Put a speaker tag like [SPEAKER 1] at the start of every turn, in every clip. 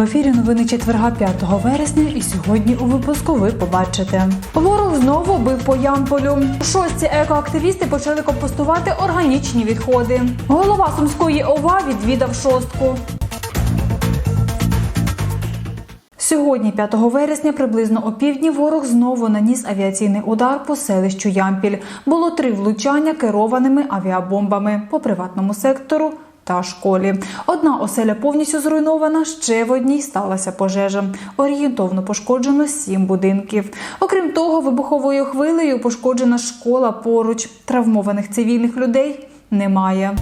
[SPEAKER 1] В ефірі новини четверга 5 вересня. І сьогодні у випуску ви побачите. Ворог знову бив по Ямполю. Шостці екоактивісти почали компостувати органічні відходи. Голова сумської ОВА відвідав шостку. Сьогодні, 5 вересня, приблизно о півдні, ворог знову наніс авіаційний удар по селищу Ямпіль. Було три влучання керованими авіабомбами по приватному сектору та школі. Одна оселя повністю зруйнована, ще в одній сталася пожежа. Орієнтовно пошкоджено сім будинків. Окрім того, вибуховою хвилею пошкоджена школа поруч. Травмованих цивільних людей немає.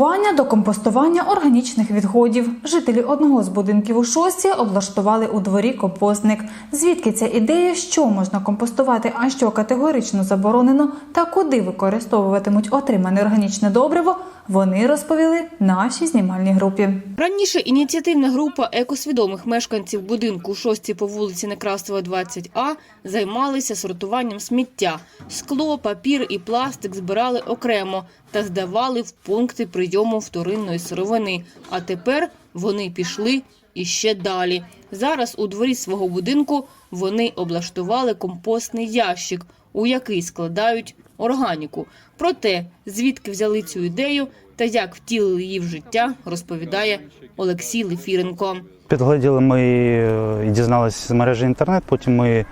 [SPEAKER 1] Від сортування до компостування органічних відходів. Жителі одного з будинків у шості облаштували у дворі компостник. Звідки ця ідея, що можна компостувати, а що категорично заборонено, та куди використовуватимуть отримане органічне добриво, вони розповіли нашій знімальній групі.
[SPEAKER 2] Раніше ініціативна група екосвідомих мешканців будинку 6 по вулиці Некрасова, 20А займалися сортуванням сміття. Скло, папір і пластик збирали окремо та здавали в пункти прийому вторинної сировини. А тепер вони пішли іще далі. Зараз у дворі свого будинку вони облаштували компостний ящик, у який складають органіку. Про те, звідки взяли цю ідею та як втілили її в життя, розповідає Олексій Лефіренко.
[SPEAKER 3] Підгляділи ми е, і дізналися з мережі інтернет. Потім ми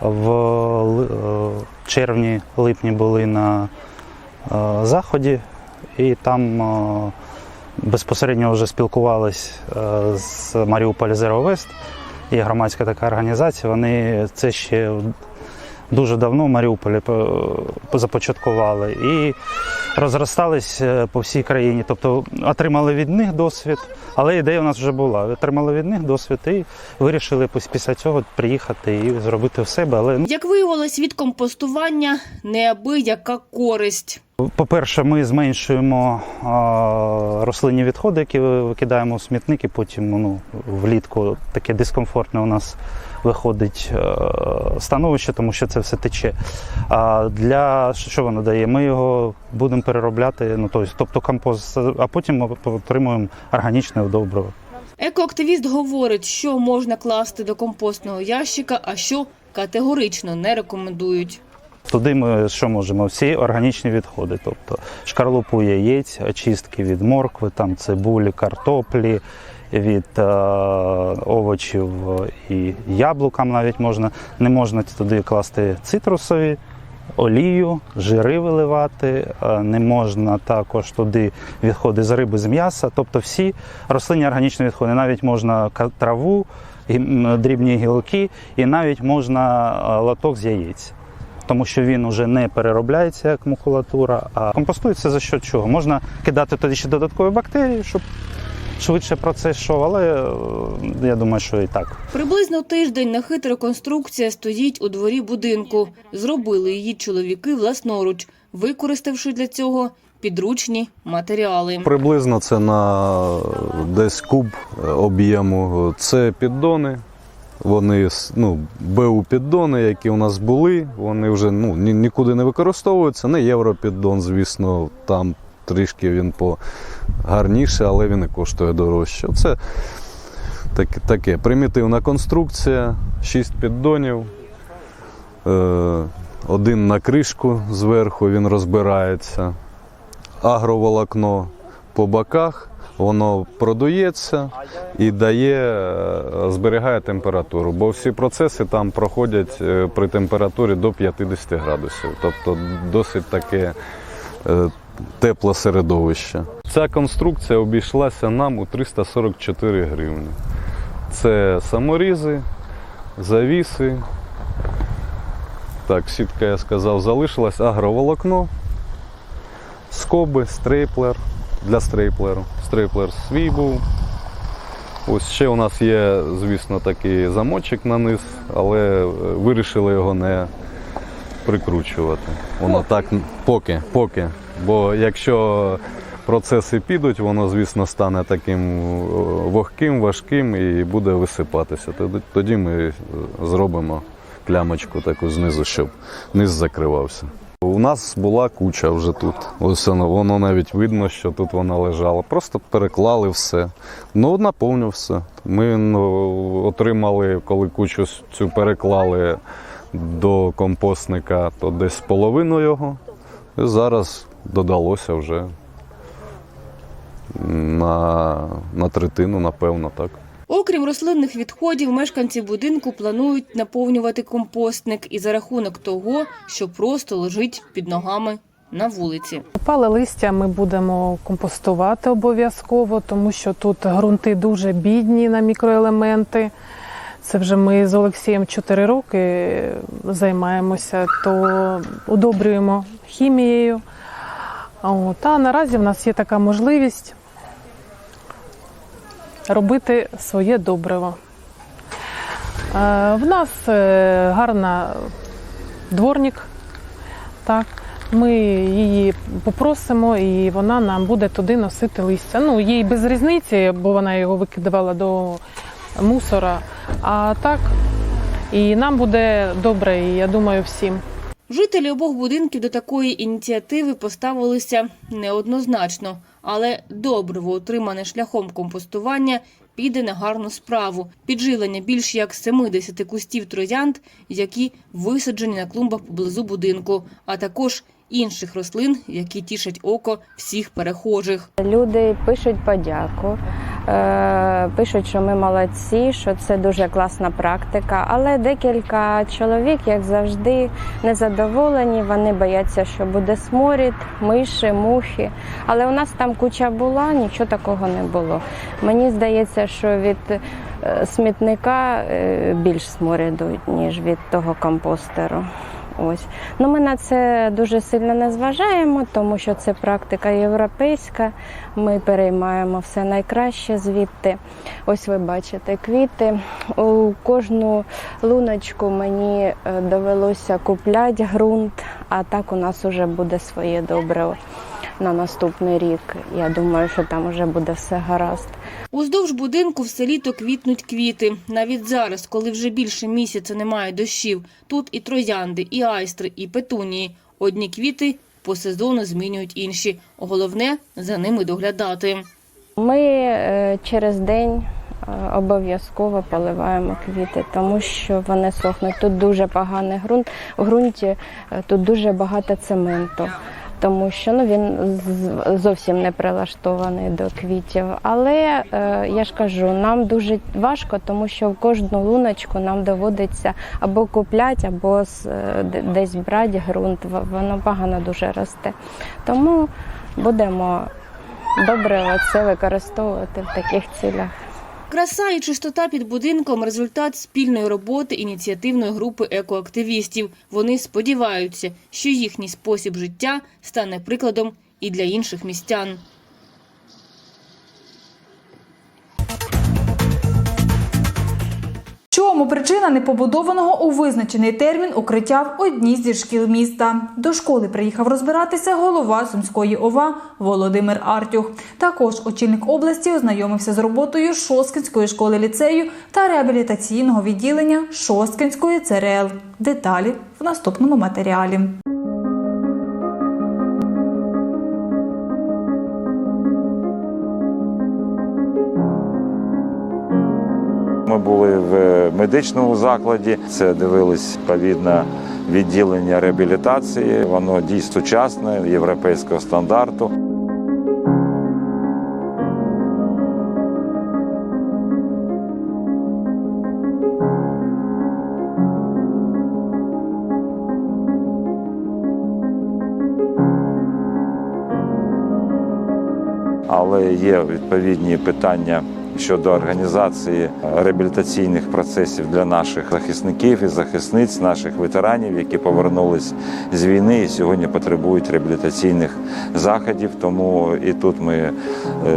[SPEAKER 3] в е, червні-липні були на е, заході, і там безпосередньо вже спілкувались е, з Маріуполь West. Є громадська така організація. Вони це ще дуже давно в Маріуполі по- започаткували і розростались е, по всій країні. Тобто отримали від них досвід, але ідея у нас вже була. Отримали від них досвід і вирішили після цього приїхати і зробити в себе. Але ну,
[SPEAKER 2] Як виявилось, від компостування неабияка користь.
[SPEAKER 3] По-перше, ми зменшуємо рослинні відходи, які викидаємо у смітники. Потім ну, влітку таке дискомфортне у нас виходить становище, тому що це все тече. А для що воно дає? Ми його будемо переробляти, ну тобто компост, а потім ми отримуємо органічне добриво.
[SPEAKER 2] Екоактивіст говорить, що можна класти до компостного ящика, а що категорично не рекомендують.
[SPEAKER 3] Туди ми що можемо? Всі органічні відходи, тобто шкарлупу яєць, очистки від моркви, там цибулі, картоплі, від е, овочів і яблукам навіть можна. Не можна туди класти цитрусові, олію, жири виливати, е, не можна також туди відходи з риби, з м'яса, тобто всі рослинні органічні відходи. Навіть можна траву, дрібні гілки і навіть можна е, лоток з яєць тому що він уже не переробляється як макулатура, а компостується за що чого. Можна кидати тоді ще додаткові бактерії, щоб швидше процес йшов, але е, я думаю, що і так.
[SPEAKER 2] Приблизно тиждень нехитра конструкція стоїть у дворі будинку. Зробили її чоловіки власноруч, використавши для цього підручні матеріали.
[SPEAKER 4] Приблизно це на десь куб е, об'єму. Це піддони. Вони ну, БУ піддони, які у нас були, вони вже ну, ні- нікуди не використовуються. Не європіддон, звісно, там трішки він погарніше, але він і коштує дорожче. Це так, таке примітивна конструкція, шість піддонів. Е, один на кришку зверху він розбирається агроволокно по боках, воно продується і дає, е, зберігає температуру, бо всі процеси там проходять е, при температурі до 50 градусів, тобто досить таке е, тепле середовище. Ця конструкція обійшлася нам у 344 гривні. Це саморізи, завіси. Так, сітка, я сказав, залишилась, агроволокно, скоби, стейплер для стейплеру. Стейплер свій був. Ось ще у нас є, звісно, такий замочок на низ, але е, вирішили його не прикручувати. Воно так поки, поки. Бо якщо процеси підуть, воно, звісно, стане таким е, вогким, важким і буде висипатися. Тоді- Тоді ми е, зробимо клямочку таку знизу, щоб низ закривався. У нас була куча вже тут. Ось воно, воно навіть видно, що тут вона лежала. Просто переклали все. Ну, наповнився. Ми ну, отримали, коли кучу цю переклали до компостника, то десь половину його. І зараз додалося вже на, на третину, напевно, так.
[SPEAKER 2] Окрім рослинних відходів, мешканці будинку планують наповнювати компостник і за рахунок того, що просто лежить під ногами на вулиці.
[SPEAKER 5] Опале листя ми будемо компостувати обов'язково, тому що тут ґрунти дуже бідні на мікроелементи. Це вже ми з Олексієм 4 роки займаємося, то удобрюємо хімією. От. А наразі в нас є така можливість робити своє добриво. Е, В нас е, гарна дворник, так. Ми її попросимо, і вона нам буде туди носити листя. Ну, їй без різниці, бо вона його викидувала до мусора. А так, і нам буде добре, і я думаю, всім.
[SPEAKER 2] Жителі обох будинків до такої ініціативи поставилися неоднозначно, але добриво, отримане шляхом компостування, піде на гарну справу. Підживлення більш як 70 кустів троянд, які висаджені на клумбах поблизу будинку, а також інших рослин, які тішать око всіх перехожих.
[SPEAKER 6] Люди пишуть подяку, пишуть, що ми молодці, що це дуже класна практика. Але декілька чоловік, як завжди, незадоволені. Вони бояться, що буде сморід, миші, мухи. Але у нас там куча була, нічого такого не було. Мені здається, що від е, смітника е, більш сморіду, ніж від того компостеру. Ось. Ну, ми на це дуже сильно не зважаємо, тому що це практика європейська. Ми переймаємо все найкраще звідти. Ось ви бачите квіти. У кожну луночку мені е, довелося купляти ґрунт, а так у нас вже буде своє добре на наступний рік. Я думаю, що там вже буде все гаразд.
[SPEAKER 2] Уздовж будинку все літо квітнуть квіти. Навіть зараз, коли вже більше місяця немає дощів, тут і троянди, і айстри, і петунії. Одні квіти по сезону змінюють інші. Головне за ними доглядати.
[SPEAKER 6] Ми е, через день е, обов'язково поливаємо квіти, тому що вони сохнуть. Тут дуже поганий ґрунт. В ґрунті е, тут дуже багато цементу. Тому що ну він зовсім не прилаштований до квітів. Але е, я ж кажу, нам дуже важко, тому що в кожну луночку нам доводиться або купляти, або е, десь брати ґрунт. Воно погано дуже росте. Тому будемо добре це використовувати в таких цілях.
[SPEAKER 2] Краса і чистота під будинком – результат спільної роботи ініціативної групи екоактивістів. Вони сподіваються, що їхній спосіб життя стане прикладом і для інших містян.
[SPEAKER 1] Чому причина непобудованого у визначений термін укриття в одній зі шкіл міста? До школи приїхав розбиратися голова Сумської ОВА Володимир Артюх. Також очільник області ознайомився з роботою Шосткинської школи ліцею та реабілітаційного відділення Шосткинської ЦРЛ. Деталі в наступному матеріалі.
[SPEAKER 7] Ми були в медичному закладі. Це дивились відповідно відділення реабілітації. Воно дійсно сучасне, європейського стандарту. але є відповідні питання щодо організації реабілітаційних процесів для наших захисників і захисниць, наших ветеранів, які повернулись з війни і сьогодні потребують реабілітаційних заходів. Тому і тут ми е,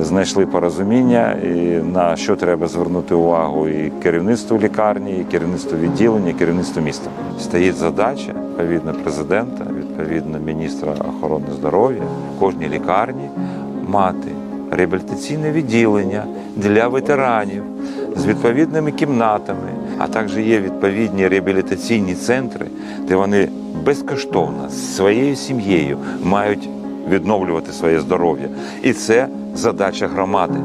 [SPEAKER 7] знайшли порозуміння, і на що треба звернути увагу і керівництву лікарні, і керівництву відділення, і керівництву міста. Стоїть задача відповідно президента, відповідно міністра охорони здоров'я кожній лікарні мати реабілітаційне відділення для ветеранів з відповідними кімнатами, а також є відповідні реабілітаційні центри, де вони безкоштовно з своєю сім'єю мають відновлювати своє здоров'я. І це задача громади.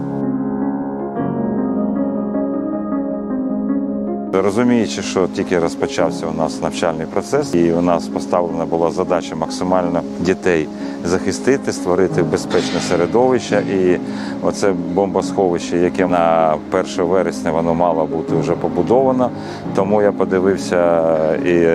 [SPEAKER 7] Розуміючи, що тільки розпочався у нас навчальний процес, і у нас поставлена була задача максимально дітей захистити, створити безпечне середовище. І оце бомбосховище, яке на 1 вересня воно мало бути вже побудовано. Тому я подивився і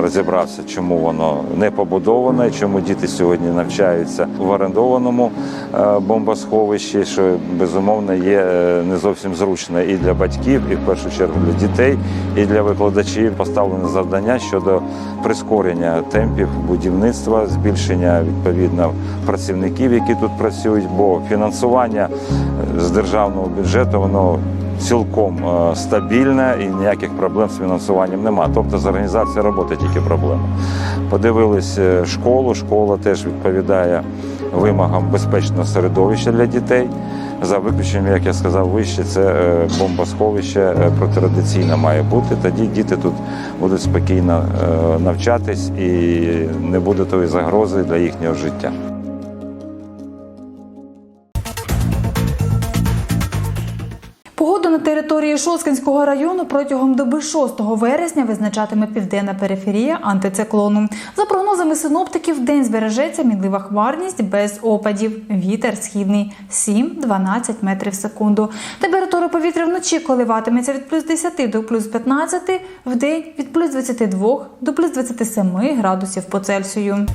[SPEAKER 7] розібрався, чому воно не побудовано, і чому діти сьогодні навчаються в орендованому е, бомбосховищі, що безумовно є е, не зовсім зручно і для батьків, і в першу чергу для дітей, і для викладачів. Поставлене завдання щодо прискорення темпів будівництва, збільшення відповідно працівників, які тут працюють, бо фінансування е, з державного бюджету воно цілком е, стабільне і ніяких проблем з фінансуванням немає. Тобто з організацією роботи тільки проблема. Подивились е, школу, школа теж відповідає вимогам безпечного середовища для дітей. За виключенням, як я сказав вище, це е, бомбосховище е, протирадиційне має бути. Тоді діти тут будуть спокійно е, навчатись і не буде тої загрози для їхнього життя.
[SPEAKER 1] Шосткинського району протягом доби 6 вересня визначатиме південна периферія антициклону. За прогнозами синоптиків, день збережеться мінлива хмарність без опадів. Вітер східний 7-12 метрів в секунду. Температура повітря вночі коливатиметься від плюс 10 до плюс 15, в день від плюс 22 до плюс 27 градусів по Цельсію.